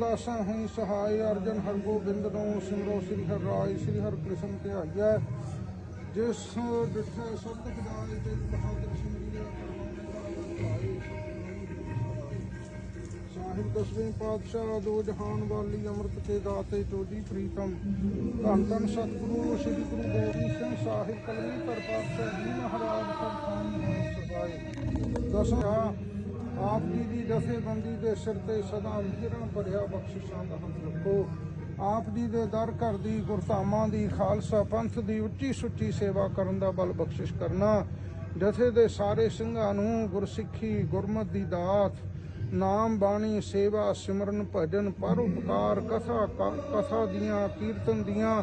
ਰਾਮਦਾਸਾਂ ਹੈ ਸਹਾਇ ਅਰਜਨ ਹਰਗੋਬਿੰਦ ਨੂੰ ਸਿਮਰੋ ਸ੍ਰੀ ਹਰਿ ਰਾਇ ਸ੍ਰੀ ਹਰਿ ਕ੍ਰਿਸ਼ਨ ਧਿਆਈਐ ਜਿਸ ਡਿਠੇ ਸਤ ਖਿਦਾਇ ਤੇ ਬਹਾਦਰ ਸਿਮਰਿਆ ਸਾਹਿਬ ਦਸਵੇਂ ਪਾਤਸ਼ਾਹ ਦੋ ਜਹਾਨ ਵਾਲੀ ਅੰਮ੍ਰਿਤ ਕੇ ਦਾਤੇ ਚੋਜੀ ਪ੍ਰੀਤਮ। ਧੰਨ ਧੰਨ ਸਤਿਗੁਰੂ, ਸ੍ਰੀ ਗੁਰੂ ਗੋਬਿੰਦ ਸਿੰਘ ਸਾਹਿਬ, ਕਲਮੀ ਪਾਤਸ਼ਾਹ ਜੀ ਮਹਾਰਾਜ ਸਰਪਾਨ ਸਭਾਏ ਦਸਵਾਂ ਆਪ ਜੀ ਦੀ ਜਥੇਬੰਦੀ ਦੇ ਸਿਰ ਤੇ ਸਦਾ ਮਿਹਰਾਂ ਭਰਿਆ ਬਖਸ਼ਿਸ਼ਾਂ ਦਾ ਹੱਥ ਰੱਖੋ। ਆਪ ਜੀ ਦੇ ਦਰ ਘਰ ਦੀ ਗੁਰਧਾਮਾਂ ਦੀ ਖਾਲਸਾ ਪੰਥ ਦੀ ਉੱਚੀ ਸੁੱਚੀ ਸੇਵਾ ਕਰਨ ਦਾ ਬਲ ਬਖਸ਼ਿਸ਼ ਕਰਨਾ। ਜਥੇ ਦੇ ਸਾਰੇ ਸਿੰਘਾਂ ਨੂੰ ਗੁਰਸਿੱਖੀ ਗੁਰਮਤ ਦੀ ਦਾਤ, ਨਾਮ ਬਾਣੀ, ਸੇਵਾ, ਸਿਮਰਨ, ਭਜਨ ਪਰਉਪਕਾਰ ਕਥਾ ਕਥਾ ਦੀਆਂ, ਕੀਰਤਨ ਦੀਆਂ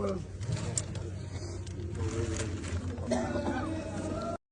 Oh.